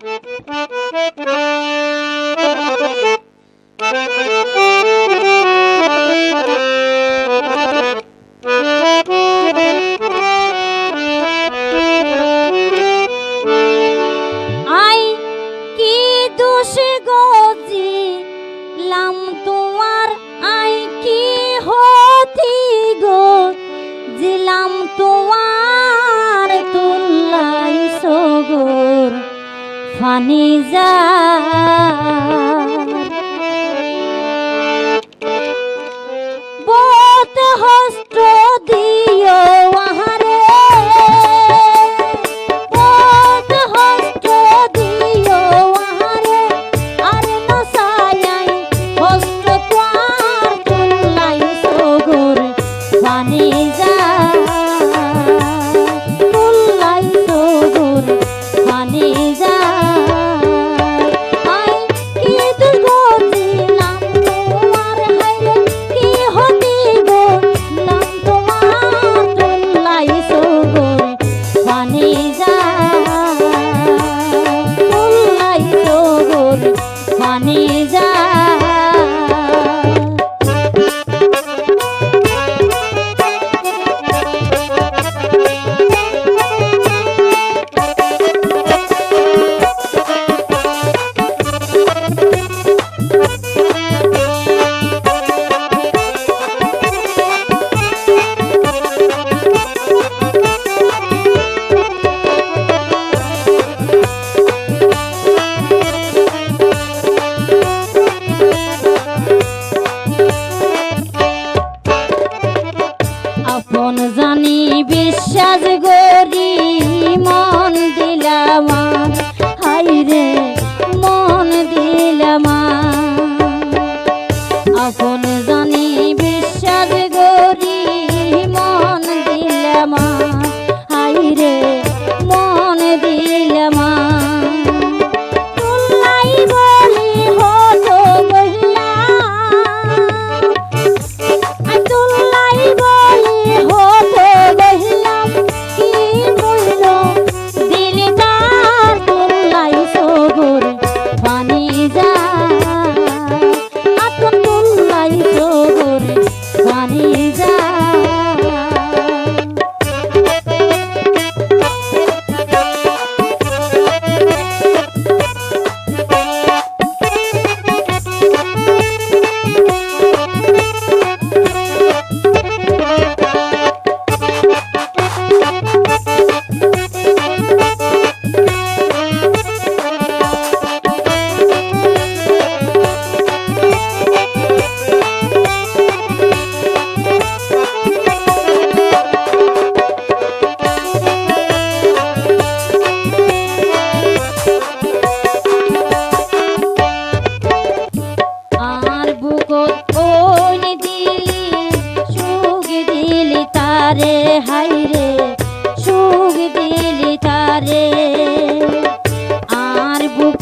Bye. নিজা পানি যা সাজগো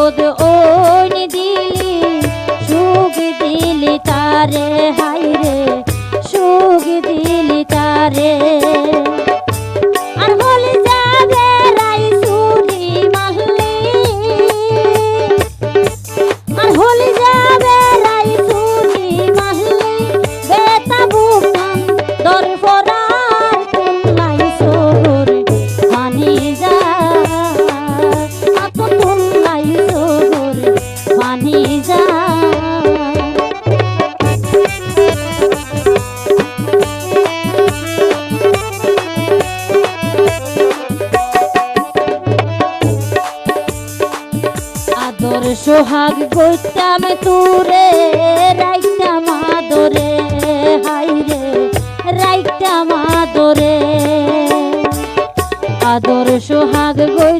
বিপদ ওন দিলি সুখ দিলি তারে হাইরে সুখ দিলি তারে। রাগ করতাম তুরে রাইটা মাধোরে হাই রে রাইটা মাদরে আদর সোহাগ গই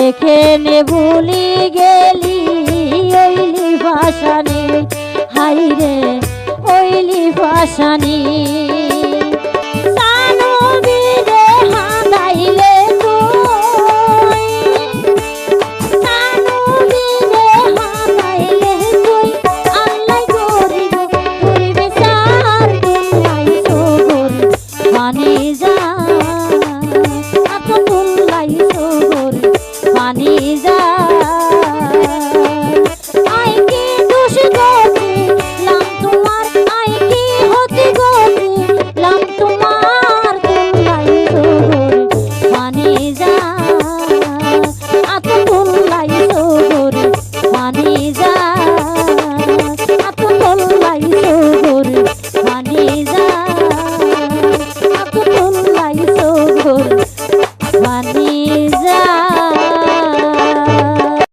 রেখে নে ভুলি গেলি ওইলি ভাসানি হাই রে ওইলি ভাসানি